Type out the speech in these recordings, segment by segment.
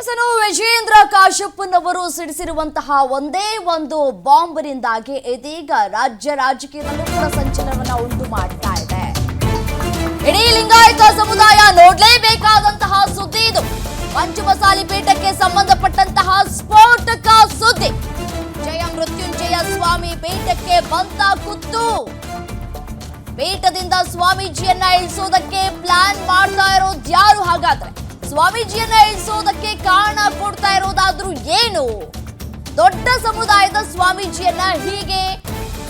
ಹೆಸರು ವಿಜೇಂದ್ರ ಕಾಶಪ್ಪನವರು ಸಿಡಿಸಿರುವಂತಹ ಒಂದೇ ಒಂದು ಬಾಂಬ್ನಿಂದಾಗಿ ಇದೀಗ ರಾಜ್ಯ ರಾಜಕೀಯದಲ್ಲೂ ಕೂಡ ಸಂಚಲನವನ್ನ ಉಂಟು ಮಾಡ್ತಾ ಇದೆ. ಇಡೀ ಲಿಂಗಾಯತ ಸಮುದಾಯ ನೋಡಲೇಬೇಕಾದಂತಹ ಸುದ್ದಿ ಇದು. ಪಂಚಮಸಾಲಿ ಪೀಠಕ್ಕೆ ಸಂಬಂಧಪಟ್ಟಂತಹ ಸ್ಫೋಟಕ ಸುದ್ದಿ. ಜಯ ಮೃತ್ಯುಂಜಯ ಸ್ವಾಮಿ ಪೀಠಕ್ಕೆ ಬಂದ ಕುತ್ತು. ಪೀಠದಿಂದ ಸ್ವಾಮೀಜಿಯನ್ನ ಇಳಿಸೋದಕ್ಕೆ ಪ್ಲಾನ್ ಮಾಡ್ತಾ ಇರೋದು ಯಾರು ಹಾಗಾದ್ರೆ? ಸ್ವಾಮೀಜಿಯನ್ನ ಇಳಿಸೋದಕ್ಕೆ ಕಾರಣ ಕೊಡ್ತಾ ಇರೋದಾದ್ರೂ ಏನು? ದೊಡ್ಡ ಸಮುದಾಯದ ಸ್ವಾಮೀಜಿಯನ್ನ ಹೀಗೆ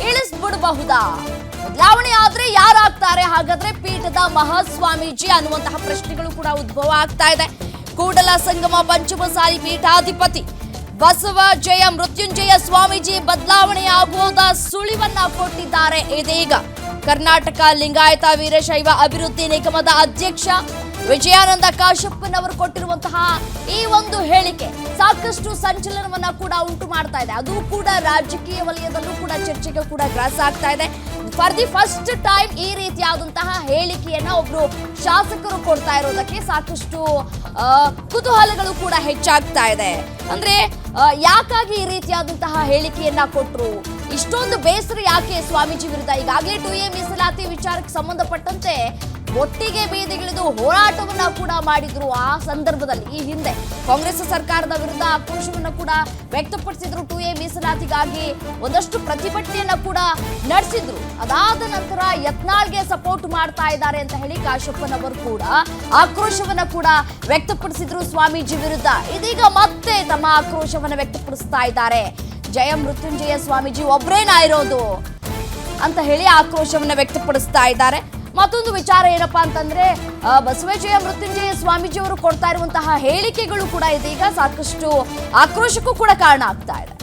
ಇಳಿಸ್ಬಿಡಬಹುದಾ? ಬದಲಾವಣೆ ಆದ್ರೆ ಯಾರಾಗ್ತಾರೆ? ಹಾಗಾದ್ರೆ ಪೀಠದ ಮಹಾಸ್ವಾಮೀಜಿ ಅನ್ನುವಂತಹ ಪ್ರಶ್ನೆಗಳು ಕೂಡ ಉದ್ಭವ ಆಗ್ತಾ ಇದೆ. ಕೂಡಲ ಸಂಗಮ ಪಂಚಮಸಾಲಿ ಪೀಠಾಧಿಪತಿ ಬಸವ ಜಯ ಮೃತ್ಯುಂಜಯ ಸ್ವಾಮೀಜಿ ಬದಲಾವಣೆ ಆಗುವುದ ಸುಳಿವನ್ನ ಕೊಟ್ಟಿದ್ದಾರೆ. ಇದೀಗ ಕರ್ನಾಟಕ ಲಿಂಗಾಯತ ವೀರಶೈವ ಅಭಿವೃದ್ಧಿ ನಿಗಮದ ಅಧ್ಯಕ್ಷ ವಿಜಯಾನಂದ ಕಾಶಪ್ಪನವರು ಕೊಟ್ಟಿರುವಂತಹ ಈ ಒಂದು ಹೇಳಿಕೆ ಸಾಕಷ್ಟು ಸಂಚಲನವನ್ನ ಕೂಡ ಉಂಟು ಮಾಡ್ತಾ ಇದೆ. ಅದು ಕೂಡ ರಾಜಕೀಯ ವಲಯದಲ್ಲೂ ಕೂಡ ಚರ್ಚೆಗೆ ಕೂಡ ಗ್ರಾಸ ಆಗ್ತಾ ಇದೆ. ಫಾರ್ ದಿ ಫಸ್ಟ್ ಟೈಮ್ ಈ ರೀತಿಯಾದಂತಹ ಹೇಳಿಕೆಯನ್ನ ಒಬ್ರು ಶಾಸಕರು ಕೊಡ್ತಾ ಇರೋದಕ್ಕೆ ಸಾಕಷ್ಟು ಕುತೂಹಲಗಳು ಕೂಡ ಹೆಚ್ಚಾಗ್ತಾ ಇದೆ. ಅಂದ್ರೆ ಯಾಕಾಗಿ ಈ ರೀತಿಯಾದಂತಹ ಹೇಳಿಕೆಯನ್ನ ಕೊಟ್ಟರು ಇಷ್ಟೊಂದು ಬೇಸರ ಯಾಕೆ ಸ್ವಾಮೀಜಿ ವಿರುದ್ಧ? ಈಗಾಗಲೇ ಟು ಎ ಮೀಸಲಾತಿ ವಿಚಾರಕ್ಕೆ ಸಂಬಂಧಪಟ್ಟಂತೆ ಒಟ್ಟಿಗೆ ಬೀದಿಗಿಳಿದು ಹೋರಾಟವನ್ನ ಕೂಡ ಮಾಡಿದ್ರು ಆ ಸಂದರ್ಭದಲ್ಲಿ. ಈ ಹಿಂದೆ ಕಾಂಗ್ರೆಸ್ ಸರ್ಕಾರದ ವಿರುದ್ಧ ಆಕ್ರೋಶವನ್ನ ಕೂಡ ವ್ಯಕ್ತಪಡಿಸಿದ್ರು. ಟು ಎ ಮೀಸಲಾತಿಗಾಗಿ ಒಂದಷ್ಟು ಪ್ರತಿಭಟನೆಯನ್ನ ಕೂಡ ನಡೆಸಿದ್ರು. ಅದಾದ ನಂತರ ಯತ್ನಾಳ್ಗೆ ಸಪೋರ್ಟ್ ಮಾಡ್ತಾ ಇದ್ದಾರೆ ಅಂತ ಹೇಳಿ ಕಾಶಪ್ಪನವರು ಕೂಡ ಆಕ್ರೋಶವನ್ನ ಕೂಡ ವ್ಯಕ್ತಪಡಿಸಿದ್ರು ಸ್ವಾಮೀಜಿ ವಿರುದ್ಧ. ಇದೀಗ ಮತ್ತೆ ತಮ್ಮ ಆಕ್ರೋಶವನ್ನ ವ್ಯಕ್ತಪಡಿಸ್ತಾ ಇದ್ದಾರೆ. ಜಯ ಮೃತ್ಯುಂಜಯ ಸ್ವಾಮೀಜಿ, ಒಬ್ರೇನಾ ಇರೋದು? ಅಂತ ಹೇಳಿ ಆಕ್ರೋಶವನ್ನ ವ್ಯಕ್ತಪಡಿಸ್ತಾ ಇದ್ದಾರೆ. ಮತ್ತೊಂದು ವಿಚಾರ ಏನಪ್ಪ ಅಂತಂದ್ರೆ ಬಸವೇಶ್ವರ ಮೃತ್ಯುಂಜಯ ಸ್ವಾಮೀಜಿಯವರು ಕೊಡ್ತಾ ಇರುವಂತಹ ಹೇಳಿಕೆಗಳು ಕೂಡ ಇದೀಗ ಸಾಕಷ್ಟು ಆಕ್ರೋಶಕ್ಕೂ ಕೂಡ ಕಾರಣ ಆಗ್ತಾ ಇದೆ.